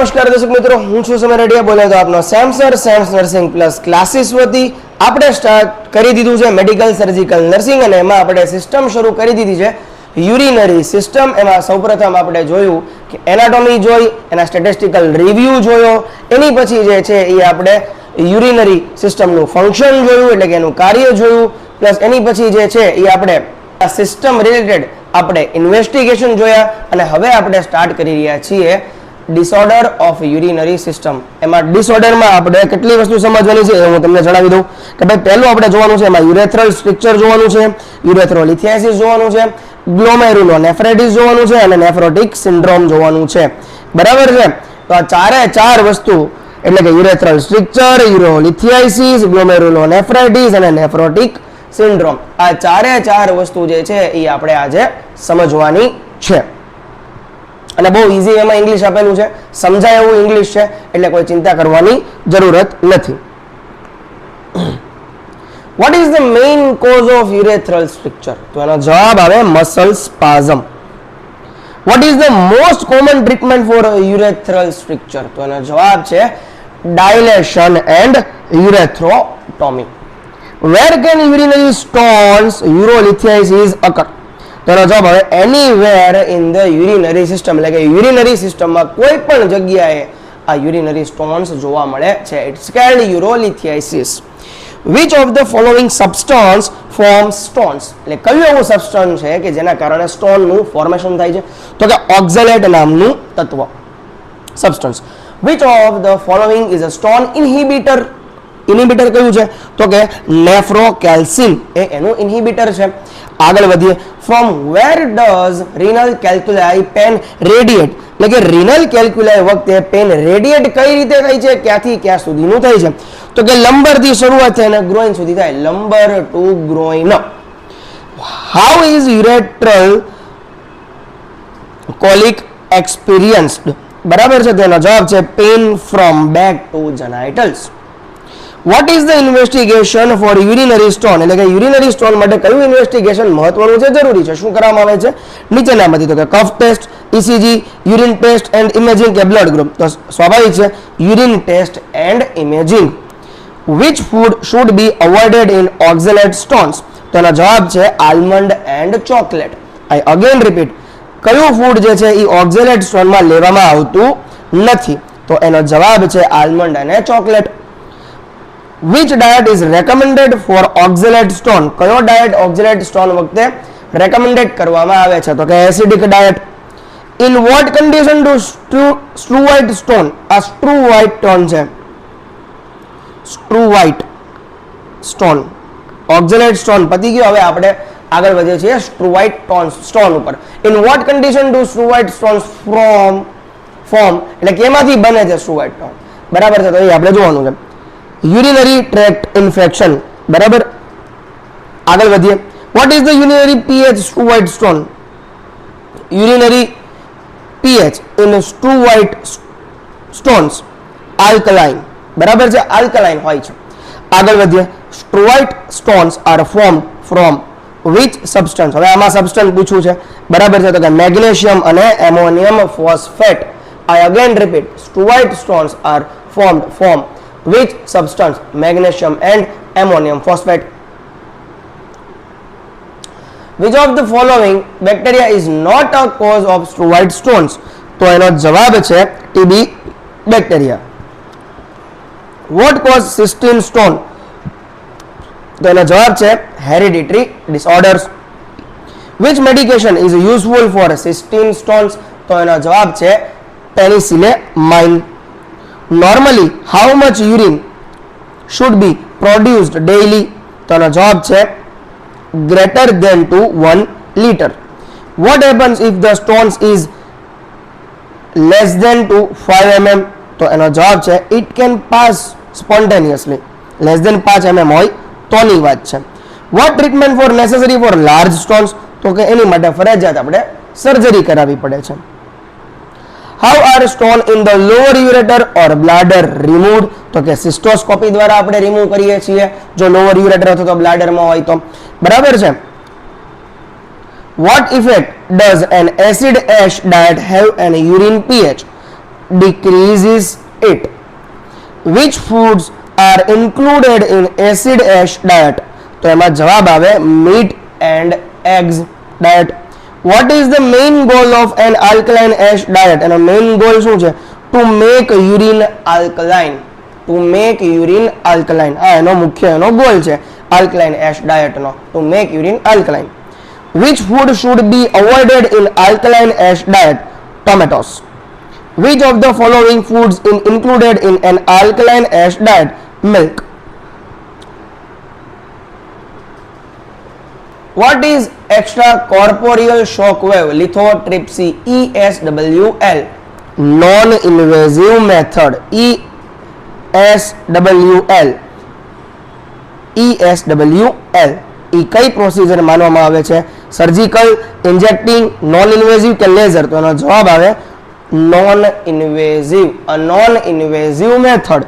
નમસ્કાર દર્શક મિત્રો હું છું સમય રેડિયા બોલે તો આપનો સેમસર સેમ્સ નર્સિંગ પ્લસ ક્લાસીસ વતી આપણે સ્ટાર્ટ કરી દીધું છે મેડિકલ સર્જિકલ નર્સિંગ અને એમાં આપણે સિસ્ટમ શરૂ કરી દીધી છે યુરિનરી સિસ્ટમ એમાં સૌપ્રથમ આપણે જોયું કે એનાટોમી જોઈ એના સ્ટેટિસ્ટિકલ રિવ્યૂ જોયો એની પછી જે છે એ આપણે યુરિનરી સિસ્ટમનું ફંક્શન જોયું એટલે કે એનું કાર્ય જોયું પ્લસ એની પછી જે છે એ આપણે સિસ્ટમ રિલેટેડ આપણે ઇન્વેસ્ટિગેશન જોયા અને હવે આપણે સ્ટાર્ટ કરી રહ્યા છીએ ડિસઓર્ડર ઓફ યુરિનરી સિસ્ટમ એમાં ડિસઓર્ડરમાં આપણે કેટલી વસ્તુ સમજવાની છે એ હું તમને જણાવી દઉં કે ભાઈ પહેલું આપણે જોવાનું છે એમાં યુરેથ્રલ સ્ટ્રક્ચર જોવાનું છે યુરેથ્રોલિથિયાસિસ જોવાનું છે ગ્લોમેરુલો નેફ્રેટિસ જોવાનું છે અને નેફ્રોટિક સિન્ડ્રોમ જોવાનું છે બરાબર છે તો આ ચારે ચાર વસ્તુ એટલે કે યુરેથ્રલ સ્ટ્રક્ચર યુરોલિથિયાસિસ ગ્લોમેરુલો નેફ્રેટિસ અને નેફ્રોટિક સિન્ડ્રોમ આ ચારે ચાર વસ્તુ જે છે એ આપણે આજે સમજવાની છે અને બહુ ઇઝી એમાં ઇંગ્લિશ આપેલું છે સમજાય એવું ઇંગ્લિશ છે એટલે કોઈ ચિંતા કરવાની જરૂરત નથી what is the main cause of urethral structure તો એનો જવાબ આવે muscle spasm what is the most common treatment for urethral structure તો એનો જવાબ છે dilation and urethrotomy where can urinary stones urolithiasis occur તેનો જવાબ હવે anywhere in the urinary system એટલે કે યુરિનરી સિસ્ટમમાં કોઈ પણ જગ્યાએ આ યુરિનરી સ્ટોન્સ જોવા મળે છે it's called urolithiasis which of the following substance form stones એટલે કયું એવું સબસ્ટન્સ છે કે જેના કારણે સ્ટોનનું ફોર્મેશન થાય છે તો કે ઓક્ઝેલેટ નામનું તત્વ substance which of the following is a stone inhibitor inhibitor કયું છે તો કે નેફ્રોકેલ્સિન એ એનું ઇનહિબિટર છે આગળ વધીએ from where does renal calculi pain radiate એટલે કે રિનલ કેલ્ક્યુલાઈ વખતે પેન રેડિએટ કઈ રીતે થઈ છે ક્યાંથી ક્યાં સુધીનું થઈ છે તો કે લંબરથી શરૂઆત થાય અને ગ્રોઇન સુધી થાય lumbar to groin how is ureteral colic experienced બરાબર છે તેનો જવાબ છે pain from back to genitals what is the investigation for urinary stone એટલે કે યુરિનરી સ્ટોન માટે કયું ઇન્વેસ્ટિગેશન મહત્વનું છે જરૂરી છે શું કરવામાં આવે છે નીચેનામાંથી તો કે cough test ECG urine test and imaging કે બ્લડ ગ્રુપ તો સ્વાભાવિક છે urine test and imaging which food should be avoided in oxalate stones તો એનો જવાબ છે almond and chocolate I again repeat કયું ફૂડ જે છે એ ઓક્ઝેલેટ સ્ટોનમાં લેવામાં આવતું નથી તો એનો જવાબ છે આલમંડ અને chocolate which diet is recommended for oxalate stone કયો ડાયટ ઓક્ઝેલેટ સ્ટોન વખતે રેકમેન્ડેડ કરવામાં આવે છે તો કે acidic diet in what condition to struvite stone આ સ્ટ્રુ વ્હાઇટ સ્ટોન છે struvite stone oxalate stone પતી ગયો હવે આપણે આગળ વધીએ છીએ સ્ટ્રુ વ્હાઇટ ટોન સ્ટોન ઉપર in what condition to struvite stone from form એટલે કેમાંથી બને છે સ્ટ્રુ વ્હાઇટ સ્ટોન બરાબર છે તો એ આપણે જોવાનું છે યુરિનરી ટ્રેક્ટ ઇન્ફેક્શન બરાબર આગળ વધીએ what is the urinary pH struvite stone urinary pH in struvite stones alkaline બરાબર છે આલ્કલાઇન હોય છે આગળ વધીએ struvite stones are form from which substance હવે આમાં સબસ્ટન્સ પૂછ્યું છે બરાબર છે તો કે મેગ્નેશિયમ અને ammonium phosphate I again repeat struvite stones are formed form which substance magnesium and ammonium phosphate which of the following bacteria is not a cause of white stones તો એનો જવાબ છે TB bacteria what cause cystine stone તો એનો જવાબ છે hereditary disorders which medication is useful for cystine stones તો એનો જવાબ છે penicillamine normally how much urine should be produced daily તો એનો જવાબ છે greater than two one litre what happens if the stones is less than two five mm તો એનો જવાબ છે it can pass spontaneously less than પાંચ mm mm હોય તોની વાત છે what treatment for necessary for large stones તો કે એની માટે ફરજિયાત આપણે સર્જરી કરાવવી પડે છે how are stone in the lower ureter or bladder remove તો કે સિસ્ટોસ્કોપી દ્વારા આપણે રિમૂવ કરીએ છીએ જો લોઅર યુરેટર અથવા તો બ્લાડરમાં હોય તો બરાબર છે what effect does an acid ash diet have an urine pH decreases it which foods are included in acid ash diet તો એમાં જવાબ આવે meat and eggs diet what is the main goal of an alkaline ash diet એનો main goal શું છે to make urine alkaline to make urine alkaline આ એનો મુખ્ય એનો ગોલ છે આલ્કલાઇન એશ ડાયટનો to make urine alkaline which food should be avoided in alkaline ash diet tomatoes which of the following foods in included in an alkaline ash diet milk what is extracorporeal shock wave lithotripsy E S W L non invasive method E S W L E S W L એ કઈ procedure માનવામાં આવે છે surgical injecting non invasive કે laser તો એનો જવાબ આવે non invasive a non invasive method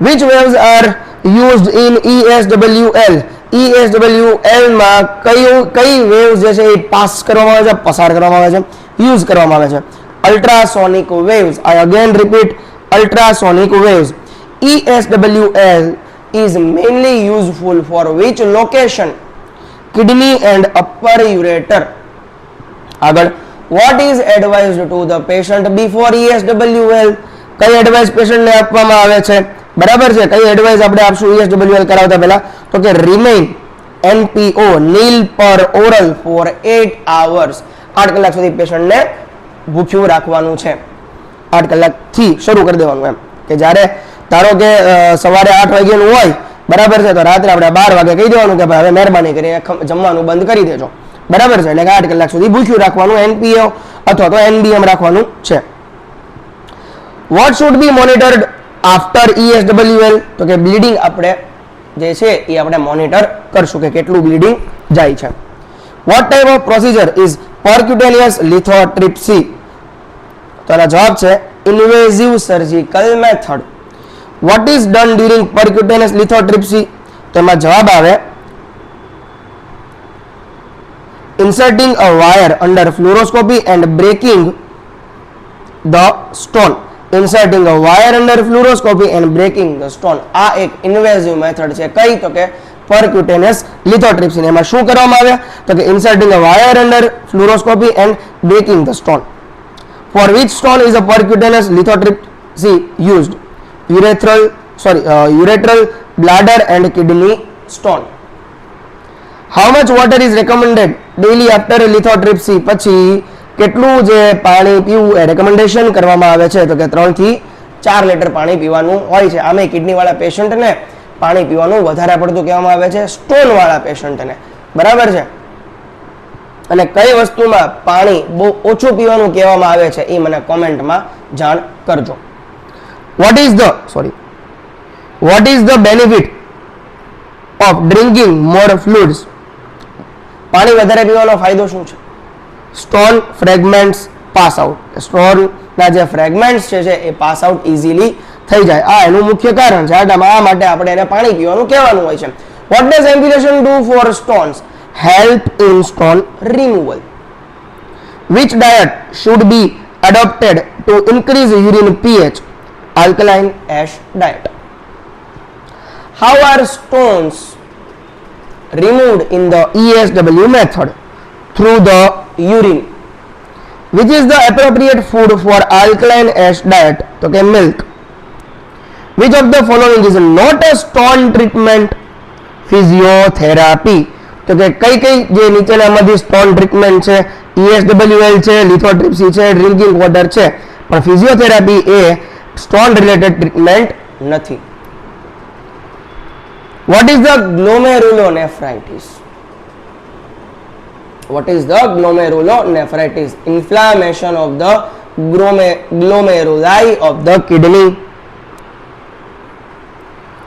which waves are used in E S W L ઈએસડબલ્યુએલમાં e કયું કઈ વેવ્સ જે છે એ પાસ કરવામાં આવે છે પસાર કરવામાં આવે છે યુઝ કરવામાં આવે છે ultrasonic waves I again repeat ultrasonic waves ESWL is mainly useful for which location kidney and upper ureter આગળ what is advise to the patient before ESWL કઈ એડવાઇઝ પેશન્ટને આપવામાં આવે છે બરાબર છે કઈ એડવાઇસ આપણે આપશું ઈએસડબલ્યુએલ e કરાવતા પહેલા તો કે રિમેઇન એનપીઓ નીલ પર ઓરલ ફોર એટ આવર્સ આઠ કલાક સુધી પેશન્ટને ભૂખ્યું રાખવાનું છે આઠ કલાકથી શરૂ કરી દેવાનું એમ કે જ્યારે ધારો કે સવારે આઠ વાગ્યાનું હોય બરાબર છે તો રાત્રે આપણે બાર વાગે કહી દેવાનું કે ભાઈ હવે મહેરબાની કરી જમવાનું બંધ કરી દેજો બરાબર છે એટલે કે આઠ કલાક સુધી ભૂખ્યું રાખવાનું એનપીઓ અથવા તો એનબીએમ રાખવાનું છે what should be monitored after ESWL તો કે બ્લીડિંગ આપણે જે છે એ આપણે મોનિટર કરશું કે કેટલું બલીડિંગ જાય છે what time procedure is percutaneous lithotripsy તો આ જબ છે invasive surgical method what is done during percutaneous lithotripsy તમારો જવાબ આવે inserting a wire under fluoroscopy and breaking the stone inserting a wire under fluoroscopy and breaking the stone આ એક invasive method છે કઈ તો કે percutaneous lithotripsy એમાં શું કરવામાં આવ્યા તો કે inserting a wire under fluoroscopy and breaking the stone for which stone is a percutaneous lithotripsy used urethral sorry uh, uretral bladder and kidney stone how much water is recommended daily after lithotripsy પછી કેટલું જે પાણી પીવું એ recommendation કરવામાં આવે છે તો કે ત્રણથી ચાર લીટર પાણી પીવાનું હોય છે આમે કિડનીવાળા પેશન્ટને પાણી પીવાનું વધારે પડતું કહેવામાં આવે છે સ્ટોનવાળા પેશન્ટને બરાબર છે અને કઈ વસ્તુમાં પાણી બહુ ઓછું પીવાનું કહેવામાં આવે છે એ મને કોમેન્ટમાં જાણ કરજો what is the sorry what is the benefit of drinking more fluids પાણી વધારે પીવાનો ફાયદો શું છે સ્ટોન ફ્રેગમેન્ટ્સ પાસ આઉટ સ્ટોનના જે ફ્રેગમેન્ટ્સ છે એ પાસ આઉટ ઇઝીલી થઈ જાય આ એનું મુખ્ય કારણ છે આ માટે આપણે એને પાણી પીવાનું કહેવાનું હોય છે what does ambulation do for stones help in stone removal which diet should be adopted to increase urine pH alkaline ash diet. How are stones removed in the ESW method? Through the urine which is the appropriate food for alkaline ash diet तो के milk which of the following is not a stone treatment physiotherapy તો કે કઈ કઈ જે નીચેનામાંથી stone treatment છે ઈએસડબલ્યુએલ છે લિથોટ્રિપ્સી છે ડ્રિંકિંગ વોટર છે પણ ફિઝિયોથેરાપી એ સ્ટોન રિલેટેડ ટ્રીટમેન્ટ નથી what is the glomerulonephritis What is the glomerulonephritis? Inflammation of the glomeruli of the kidney.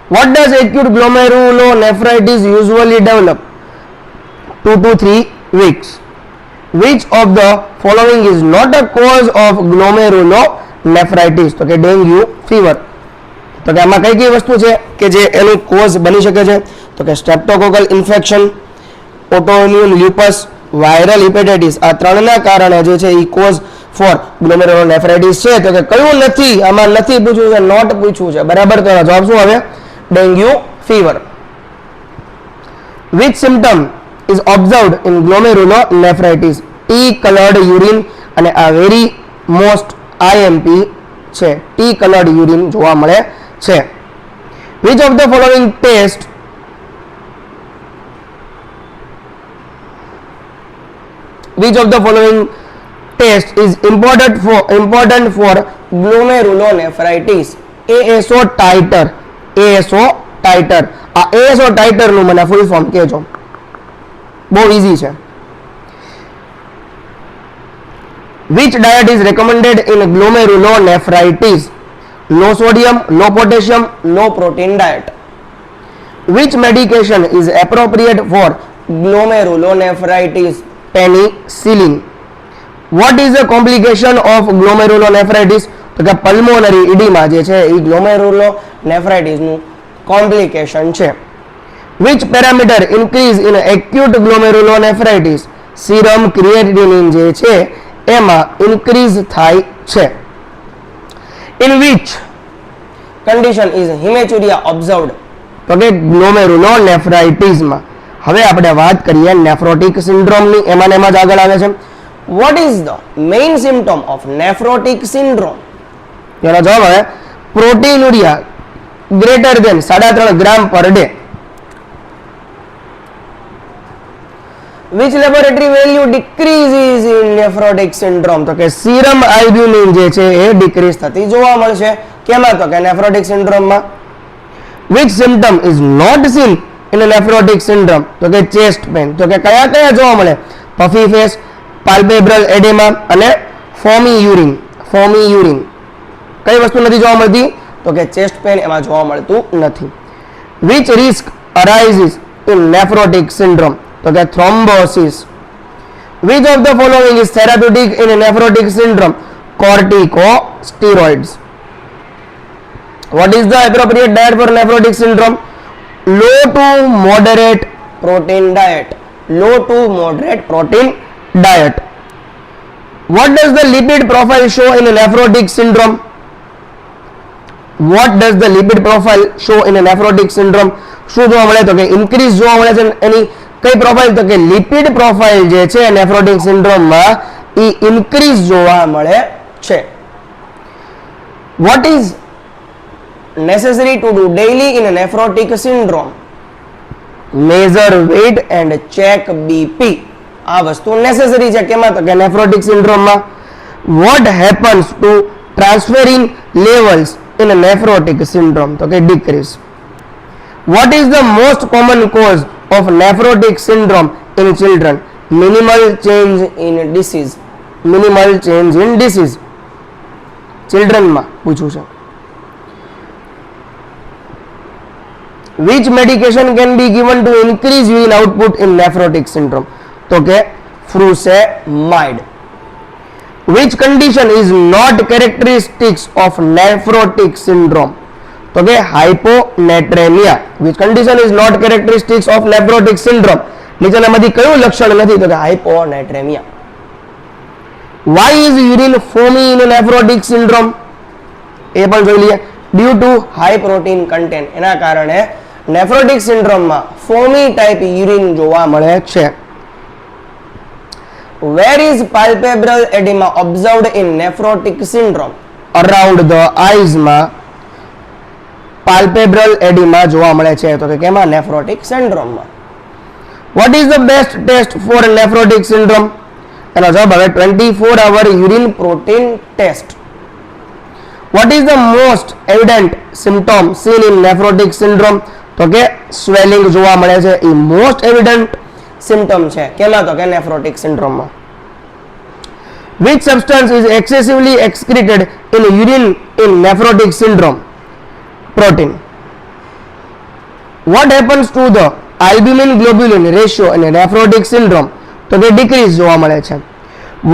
What does acute glomerulonephritis usually develop? 2 to 3 weeks. Which of the following is not a cause of glomerulonephritis? તો કે dengue fever તો કે આમાં કઈ કઈ વસ્તુ છે કે જે એનું કોઝ બની શકે છે તો કે streptococcal infection autoimmune lupus viral hepatitis આ ત્રણના કારણે જે છે ઈ કોઝ ફોર ગ્લોમેરોલ નેફ્રાઇટિસ છે તો કે કયું નથી આમાં નથી પૂછ્યું છે નોટ પૂછ્યું છે બરાબર તો જવાબ શું હવે dengue fever which symptom is observed in glomerulonephritis tea coloured urine અને આ વેરી મોસ્ટ આઈએમપી છે ટી કલર્ડ યુરિન જોવા મળે છે which of the following test which of the following test is important for important for glomerulonephritis ASO titer ASO titer આ ASO titer નું મને full form કહેજો બહુ ઈઝી છે which diet is recommended in glomerulonephritis low sodium low potassium low protein diet which medication is appropriate for glomerulonephritis penicillin what is a complication of glomerulonephritis તો કે pulmonary oedema જે છે એ ગ્લોમેરુલો નેફ્રાઇટિસનું કોમ્પ્લિકેશન છે which parameter increase in acute glomerulonephritis serum creatinine જે છે એમાં ઇન્ક્રીઝ થાય છે in which condition is haematuria observed તો કે ગ્લોમેરુલો નેફ્રાઇટિસમાં હવે આપણે વાત કરીએ નેફ્રોટિક સિન્ડ્રોમની એમાં એમાં જ આગળ આવે છે what is the main symptom of nephrotic syndrome એનો જવાબ આવે પ્રોટીનુરિયા ગ્રેટર દેન સાડા ત્રણ gram per day which laboratory value decrease is in nephrotic syndrome તો કે સીરમ આલ્બ્યુમિન જે છે એ ડિક્રીઝ થતી જોવા મળશે કેમાં તો કે નેફ્રોટિક સિન્ડ્રોમમાં which symptom is not seen એટલે નેફ્રોટિક સિન્ડ્રોમ તો કે ચેસ્ટ પેન તો કે કયા કયા જોવા મળે પફી ફેસ પાલ્પેબ્રલ એડેમા અને ફોમી યુરિન ફોમી યુરિન કઈ વસ્તુ નથી જોવા મળતી તો કે ચેસ્ટ પેન એમાં જોવા મળતું નથી which risk arises in nephrotic syndrome તો કે thrombosis which of the following is therapeutic in nephrotic syndrome corticosteroids what is the appropriate diet for nephrotic syndrome low to moderate protein diet low to moderate protein diet what does the lipid profile show in a nephrotic syndrome what does the lipid profile show in a nephrotic syndrome શું જોવા મળે તો કે increase જોવા મળે છે એની કઈ profile તો કે લિપિડ પ્રોફાઇલ જે છે નેફ્રોટિક સિન્ડ્રોમમાં એ ઇન્ક્રીઝ જોવા મળે છે what is necessary to do daily in a nephrotic syndrome measure weight and check bp vastu necessary che kema to ke nephrotic syndrome ma what happens to transferrin levels in a nephrotic syndrome to ke decrease what is the most common cause of nephrotic syndrome in children minimal change in disease minimal change in disease children ma puchu છું which medication can be given to increase urine output in nephrotic syndrome तो के frusemide which condition is not characteristics of nephrotic syndrome तो के hyponatraemia which condition is not characteristics of nephrotic syndrome નીચેનામાંથી કયું લક્ષણ નથી તો કે હાઇપોનેટ્રેમિયા why is urine foamy in nephrotic syndrome એ પણ જોઈ લઈએ due to high protein content એના કારણે નેફ્રોટિક સિન્ડ્રોમમાં ફોમી ટાઈપ યુરિન જોવા મળે છે where is palpebral oedema observed in nephrotic syndrome around the આઈઝમાં પાલ્પેબ્રલ એડિમા જોવા મળે છે તો કે કેમાં નેફ્રોટિક સિન્ડ્રોમમાં what is the best test for nephrotic syndrome એનો જવાબ આવે twenty four hour urine protein test what is the most evident symptom seen in nephrotic syndrome તો કે સ્વેલિંગ જોવા મળે છે એ મોસ્ટ એવિડન્ટ સિમ્ટમ છે કેના તો કે નેફ્રોટિક સિન્ડ્રોમમાં which substance is excessively excreted in urine in nephrotic syndrome protein what happens to the albumin globulin ratio અને નેફ્રોટિક સિન્ડ્રોમ તો કે ડિક્રીઝ જોવા મળે છે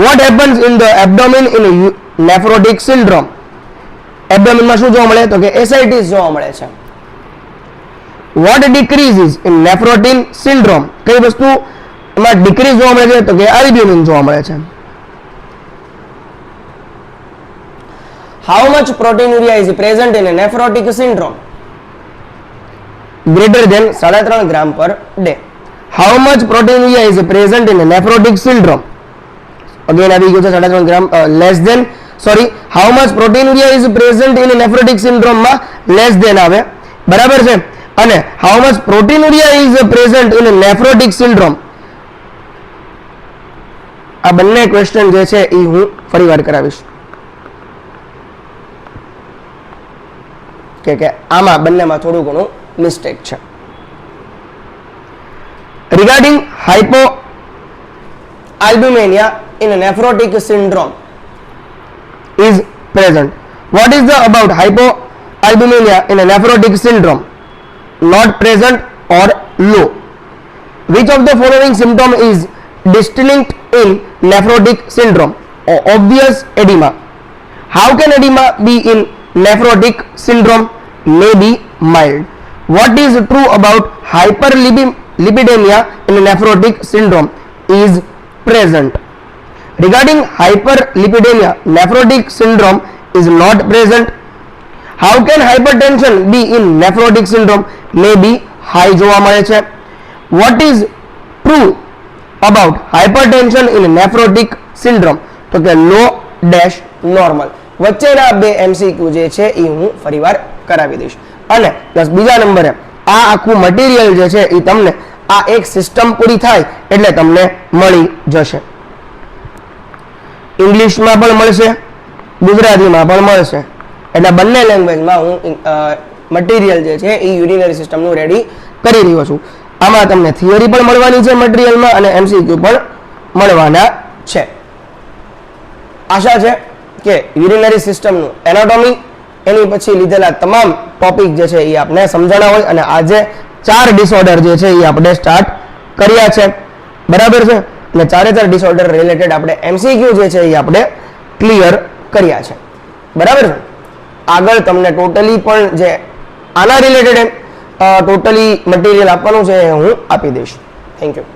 what happens in the abdomen in nephrotic syndrome એબડોમિનમાં શું જોવા મળે તો કે એસઆઈટીસ જોવા મળે છે what decreases in nephrotic syndrome કઈ વસ્તુ એમાં ડિક્રીઝ જોવા મળે છે તો કે અલ્બ્યુમિન જોવા મળે છે how much protein urea is present in nephrotic syndrome greater than સાડા ત્રણ gram per day how much protein urea is present in nephrotic syndrome again આવી ગયું છે સાડા ત્રણ gram less than sorry how much protein is present in nephrotic syndrome માં less than આવે બરાબર છે અને how much proteinuria is present in nephrotic syndrome આ બંને ક્વેશ્ચન જે છે એ હું ફરીવાર કરાવીશ કે કે આમાં બંનેમાં થોડું ઘણું મિસ્ટેક છે regarding hypo albuminia in a nephrotic syndrome is present. What is the about hypoalbuminia in a nephrotic syndrome? not present or low. Which of the following symptom is distinct in nephrotic syndrome obvious edema? How can edema be in nephrotic syndrome? May be mild. What is true about hyperlipidemia in nephrotic syndrome is present. Regarding hyperlipidemia, nephrotic syndrome is not present how can hypertension be in nephrotic syndrome may be high જોવા મળે છે what is true about hypertension in nephrotic syndrome તો કે લો dash normal વચ્ચેના બે MCQ જે છે એ હું ફરીવાર કરાવી દઈશ અને પ્લસ બીજા નંબરે આ આખું મટીરિયલ જે છે એ તમને આ એક સિસ્ટમ પૂરી થાય એટલે તમને મળી જશે ઇંગ્લિશમાં પણ મળશે ગુજરાતીમાં પણ મળશે એટલે બંને લેંગ્વેજમાં હું મટીરિયલ જે છે એ યુનિનરી સિસ્ટમનું રેડી કરી રહ્યો છું આમાં તમને થિયરી પણ મળવાની છે મટીરિયલમાં અને એમસીક્યુ પણ મળવાના છે આશા છે કે યુરિનરી સિસ્ટમનું એનાટોમી એની પછી લીધેલા તમામ ટોપિક જે છે એ આપણે સમજાણા હોય અને આજે ચાર ડિસઓર્ડર જે છે એ આપણે સ્ટાર્ટ કર્યા છે બરાબર છે અને ચારે ચાર ડિસઓર્ડર રિલેટેડ આપણે એમસીક્યુ જે છે એ આપણે ક્લિયર કર્યા છે બરાબર છે આગળ તમને ટોટલી પણ જે આના રિલેટેડ ટોટલી મટીરિયલ આપવાનું છે હું આપી દઈશ થેન્ક યુ